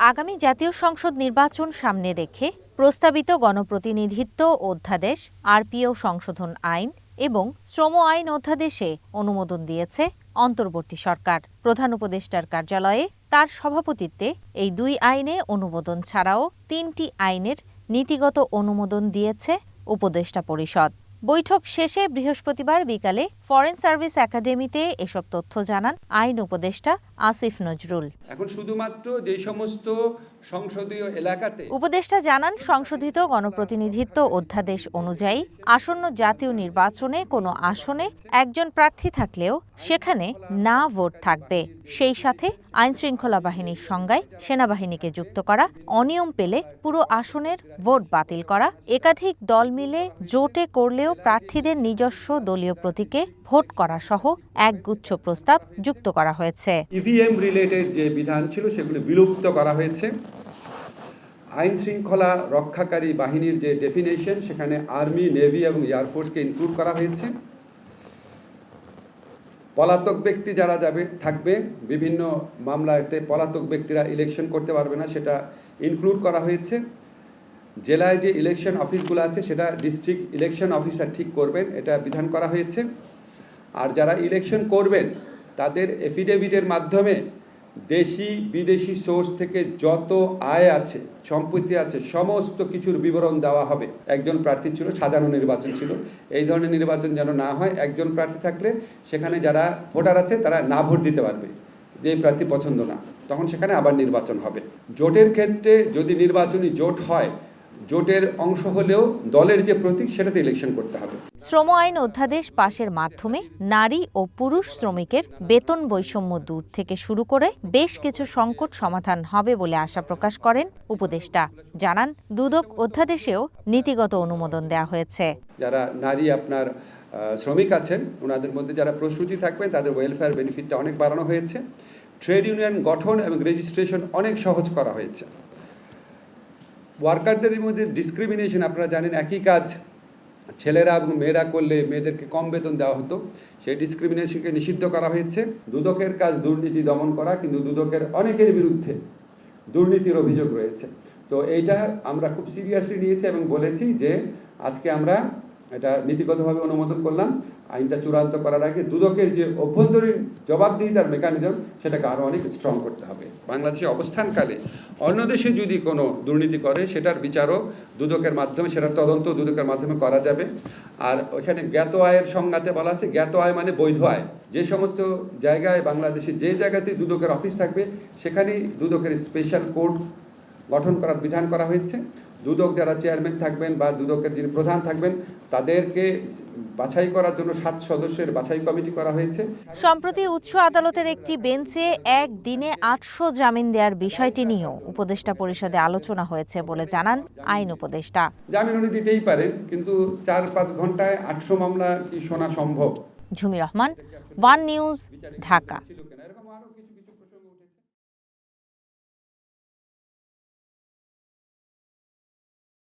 আগামী জাতীয় সংসদ নির্বাচন সামনে রেখে প্রস্তাবিত গণপ্রতিনিধিত্ব অধ্যাদেশ, আরপিও সংশোধন আইন এবং শ্রম আইন অধ্যাদেশে অনুমোদন দিয়েছে অন্তর্বর্তী সরকার। প্রধান উপদেষ্টার কার্যালয়ে তার সভাপতিত্বে এই দুই আইনে অনুমোদন ছাড়াও তিনটি আইনের নীতিগত অনুমোদন দিয়েছে উপদেষ্টা পরিষদ। বৈঠক শেষে বৃহস্পতিবার বিকালে ফরেন সার্ভিস একাডেমিতে এসব তথ্য জানান আইন উপদেষ্টা আসিফ নজরুল। এখন শুধুমাত্র যে সমস্ত সংসদীয় এলাকাতে উপদেষ্টা জানান সংশোধিত গণপ্রতিনিধিত্ব অধ্যাদেশ অনুযায়ী আসন্ন জাতীয় নির্বাচনে কোনো আসনে একজন প্রার্থী থাকলেও সেখানে না ভোট থাকবে। সেই সাথে আইন শৃঙ্খলা বাহিনীর সংজ্ঞায় সেনাবাহিনীকে যুক্ত করা অনিয়ম পেলে পুরো আসনের ভোট বাতিল করা একাধিক দল মিলে জোটে করলেও প্রার্থীদের নিজস্ব দলীয় প্রতীকে ভোট করা সহ একগুচ্ছ প্রস্তাব যুক্ত করা হয়েছে। ইভিএম রিলেটেড যে বিধান ছিল, সেগুলি বিলুপ্ত করা হয়েছে। আইন শৃঙ্খলা রক্ষাকারী বাহিনীর যে ডেফিনেশন সেখানে আর্মি নেভি এবং এয়ারফোর্সকে ইনক্লুড করা হয়েছে। পলাতক ব্যক্তি যারা যাবে, থাকবে, বিভিন্ন মামলাতে পলাতক ব্যক্তিরা ইলেকশন করতে পারবে না, সেটা ইনক্লুড করা হয়েছে। জেলায় যে ইলেকশন অফিসগুলো আছে, সেটা ডিস্ট্রিক্ট ইলেকশন অফিসার ঠিক করবেন, এটা বিধান করা হয়েছে। যারা ইলেকশন করবেন, তাদের এফিডেভিটের মাধ্যমে দেশি, বিদেশি সোর্স থেকে যত আয় আছে, সম্পত্তি আছে, সমস্ত কিছুর বিবরণ দেওয়া হবে। একজন প্রার্থী ছিল, সাজানো নির্বাচন ছিল। এই ধরনের নির্বাচন যেন না হয়, একজন প্রার্থী থাকলে সেখানে যারা ভোটার আছে, তারা না ভোট দিতে পারবে। যে প্রার্থী পছন্দ না, তখন সেখানে আবার নির্বাচন হবে। জোটের ক্ষেত্রে যদি নির্বাচনী জোট হয় জোটের অংশ হলেও দলের যে প্রতীক সেটাতে ইলেকশন করতে হবে। শ্রম আইন অধ্যাদেশ পাশের মাধ্যমে নারী ও পুরুষ শ্রমিকের বেতন বৈষম্য দূর থেকে শুরু করে বেশ কিছু সংকট সমাধান হবে বলে আশা প্রকাশ করেন উপদেষ্টা। জানান দুদক অধ্যাদেশেও নীতিগত অনুমোদন দেওয়া হয়েছে। যারা নারী আপনার শ্রমিক আছেন ওনাদের মধ্যে যারা প্রস্তুতি থাকবেন তাদের ওয়েলফেয়ার বেনিফিটটা অনেক বাড়ানো হয়েছে। ট্রেড ইউনিয়ন গঠন এবং রেজিস্ট্রেশন অনেক সহজ করা হয়েছে। ওয়ার্কারদের মধ্যে ডিসক্রিমিনেশন আপনারা জানেন, একই কাজ ছেলেরা এবং মেয়েরা করলে মেয়েদেরকে কম বেতন দেওয়া হতো। সেই ডিসক্রিমিনেশনকে নিষিদ্ধ করা হয়েছে। দুদকের কাজ দুর্নীতি দমন করা, কিন্তু দুদকের অনেকের বিরুদ্ধে দুর্নীতির অভিযোগ রয়েছে। তো এইটা আমরা খুব সিরিয়াসলি নিয়েছি এবং বলেছি যে আজকে আমরা এটা নীতিগতভাবে অনুমোদন করলাম। আইনটা চূড়ান্ত করার আগে দুদকের যে অভ্যন্তরীণ জবাবদিহিতার মেকানিজম সেটাকে আরও অনেক স্ট্রং করতে হবে। বাংলাদেশে অবস্থানকালে অন্য দেশে যদি কোনো দুর্নীতি করে, সেটার বিচারও দুদকের মাধ্যমে, সেটার তদন্ত দুদকের মাধ্যমে করা যাবে। আর ওখানে জ্ঞাত আয়ের সংজ্ঞাতে বলা আছে, জ্ঞাত আয় মানে বৈধ আয়। যে সমস্ত জায়গায় বাংলাদেশে যে জায়গাতে দুদকের অফিস থাকবে, সেখানেই দুদকের স্পেশাল কোর্ট গঠন করার বিধান করা হয়েছে। দুদক যারা চেয়ারম্যান থাকবেন বা দুদকের যিনি প্রধান থাকবেন তাদেরকে বাছাই করার জন্য সাত সদস্যের বাছাই কমিটি করা হয়েছে। সম্প্রতি উচ্চ আদালতের একটি বেঞ্চে এক দিনে আটশো জামিন দেওয়ার বিষয়টি নিয়েও উপদেষ্টা পরিষদে আলোচনা হয়েছে বলে জানান আইন উপদেষ্টা। জামিন উনি দিতেই পারেন কিন্তু চার পাঁচ ঘন্টায় আটশো মামলা কি শোনা সম্ভব? Jhumi Rahman one news Dhaka.